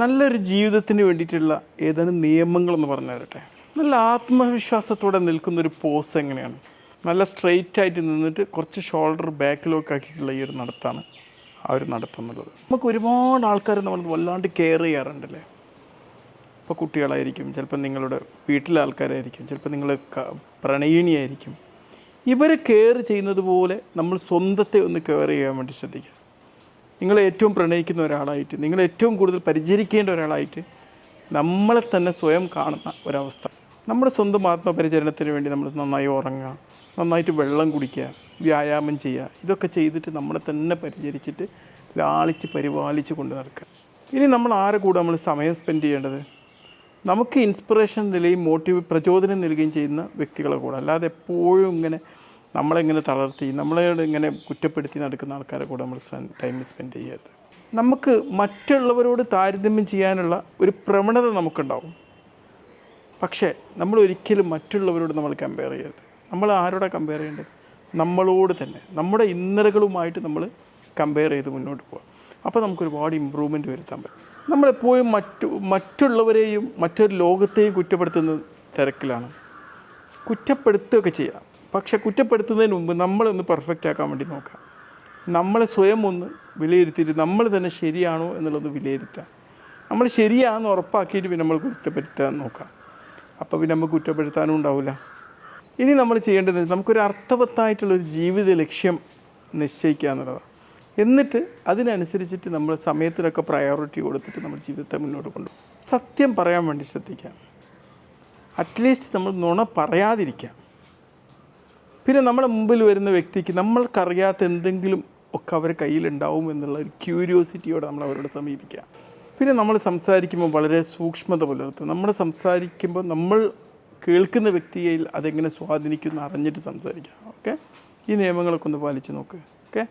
നല്ലൊരു ജീവിതത്തിന് വേണ്ടിയിട്ടുള്ള ഏതാനും നിയമങ്ങളെന്ന് പറഞ്ഞു തരട്ടെ? നല്ല ആത്മവിശ്വാസത്തോടെ നിൽക്കുന്ന ഒരു പോസ് എങ്ങനെയാണ്? നല്ല സ്ട്രെയിറ്റ് ആയിട്ട് നിന്നിട്ട് കുറച്ച് ഷോൾഡർ ബാക്കിലോക്ക് ആക്കിയിട്ടുള്ള ഈ ഒരു നടത്താണ് ആ ഒരു നടത്തം എന്നുള്ളത്. നമുക്ക് ഒരുപാട് ആൾക്കാർ നമ്മൾ വല്ലാണ്ട് കെയർ ചെയ്യാറുണ്ടല്ലേ? ഇപ്പോൾ കുട്ടികളായിരിക്കും ചിലപ്പോൾ നിങ്ങളുടെ വീട്ടിലെ ആൾക്കാരായിരിക്കും ചിലപ്പോൾ നിങ്ങൾ പ്രണയിണിയായിരിക്കും. ഇവർ കെയർ ചെയ്യുന്നത് പോലെ നമ്മൾ സ്വന്തത്തെ ഒന്ന് കെയർ ചെയ്യാൻ വേണ്ടി ശ്രദ്ധിക്കുക. നിങ്ങൾ ഏറ്റവും പ്രണയിക്കുന്ന ഒരാളായിട്ട് നിങ്ങൾ ഏറ്റവും കൂടുതൽ പരിചരിക്കേണ്ട ഒരാളായിട്ട് നമ്മളെ തന്നെ സ്വയം കാണുന്ന ഒരവസ്ഥ. നമ്മുടെ സ്വന്തം ആത്മപരിചരണത്തിന് വേണ്ടി നമ്മൾ നന്നായി ഉറങ്ങുക നന്നായിട്ട് വെള്ളം കുടിക്കുക വ്യായാമം ചെയ്യുക ഇതൊക്കെ ചെയ്തിട്ട് നമ്മളെ തന്നെ പരിചരിച്ചിട്ട് ലാളിച്ച് പരിപാലിച്ച് കൊണ്ട് നടക്കുക. ഇനി നമ്മൾ ആരെ കൂടെ നമ്മൾ സമയം സ്പെൻഡ് ചെയ്യേണ്ടത്? നമുക്ക് ഇൻസ്പിറേഷൻ നിലയും മോട്ടീവ് പ്രചോദനം നൽകുകയും ചെയ്യുന്ന വ്യക്തികളെ കൂടെ. അല്ലാതെ എപ്പോഴും ഇങ്ങനെ നമ്മളെങ്ങനെ തളർത്തി നമ്മളെ ഇങ്ങനെ കുറ്റപ്പെടുത്തി നടക്കുന്ന ആൾക്കാരെ കൂടെ നമ്മൾ ടൈം സ്പെൻഡ് ചെയ്യരുത്. നമുക്ക് മറ്റുള്ളവരോട് താരതമ്യം ചെയ്യാനുള്ള ഒരു പ്രവണത നമുക്കുണ്ടാവും. പക്ഷേ നമ്മൾ ഒരിക്കലും മറ്റുള്ളവരോട് നമ്മൾ കമ്പയർ ചെയ്യരുത്. നമ്മൾ ആരോടെ കമ്പയർ ചെയ്യേണ്ടത്? നമ്മളോട് തന്നെ. നമ്മുടെ ഇന്നലകളുമായിട്ട് നമ്മൾ കമ്പയർ ചെയ്ത് മുന്നോട്ട് പോകാം അപ്പോൾ നമുക്ക് ഒരുപാട് ഇമ്പ്രൂവ്മെന്റ് വരുത്താൻ പറ്റും. നമ്മളെപ്പോഴും മറ്റു മറ്റുള്ളവരെയും മറ്റൊരു ലോകത്തെയും കുറ്റപ്പെടുത്തുന്ന തിരക്കിലാണ്. കുറ്റപ്പെടുത്തുകയൊക്കെ ചെയ്യാം. പക്ഷെ കുറ്റപ്പെടുത്തുന്നതിന് മുമ്പ് നമ്മളൊന്ന് പെർഫെക്റ്റ് ആക്കാൻ വേണ്ടി നോക്കാം. നമ്മളെ സ്വയം ഒന്ന് വിലയിരുത്തിയിട്ട് നമ്മൾ തന്നെ ശരിയാണോ എന്നുള്ളത് വിലയിരുത്താം നമ്മൾ ശരിയാണെന്ന് ഉറപ്പാക്കിയിട്ട് പിന്നെ നമ്മൾ കുറ്റപ്പെടുത്താൻ നോക്കാം. അപ്പോൾ പിന്നെ നമുക്ക് കുറ്റപ്പെടുത്താനും ഉണ്ടാവില്ല. ഇനി നമ്മൾ ചെയ്യേണ്ടത് നമുക്കൊരു അർത്ഥവത്തായിട്ടുള്ളൊരു ജീവിത ലക്ഷ്യം നിശ്ചയിക്കുക എന്നുള്ളതാണ്. എന്നിട്ട് അതിനനുസരിച്ചിട്ട് നമ്മൾ സമയത്തിനൊക്കെ പ്രയോറിറ്റി കൊടുത്തിട്ട് നമ്മൾ ജീവിതത്തെ മുന്നോട്ട് കൊണ്ടുപോകും സത്യം പറയാൻ വേണ്ടി ശ്രദ്ധിക്കാം. അറ്റ്ലീസ്റ്റ് നമ്മൾ നുണ പറയാതിരിക്കാം. പിന്നെ നമ്മുടെ മുമ്പിൽ വരുന്ന വ്യക്തിക്ക് നമ്മൾക്കറിയാത്ത എന്തെങ്കിലും ഒക്കെ അവരുടെ കയ്യിലുണ്ടാവും എന്നുള്ള ഒരു ക്യൂരിയോസിറ്റിയോടെ നമ്മൾ അവരോട് സമീപിക്കുക. പിന്നെ നമ്മൾ സംസാരിക്കുമ്പോൾ വളരെ സൂക്ഷ്മത പുലർത്തുക. നമ്മൾ സംസാരിക്കുമ്പോൾ നമ്മൾ കേൾക്കുന്ന വ്യക്തിയെ അതെങ്ങനെ സ്വാധീനിക്കുന്നു അറിഞ്ഞിട്ട് സംസാരിക്കുക. ഓക്കെ ഈ നിയമങ്ങളൊക്കെ ഒന്ന് പാലിച്ച് നോക്ക്. ഓക്കെ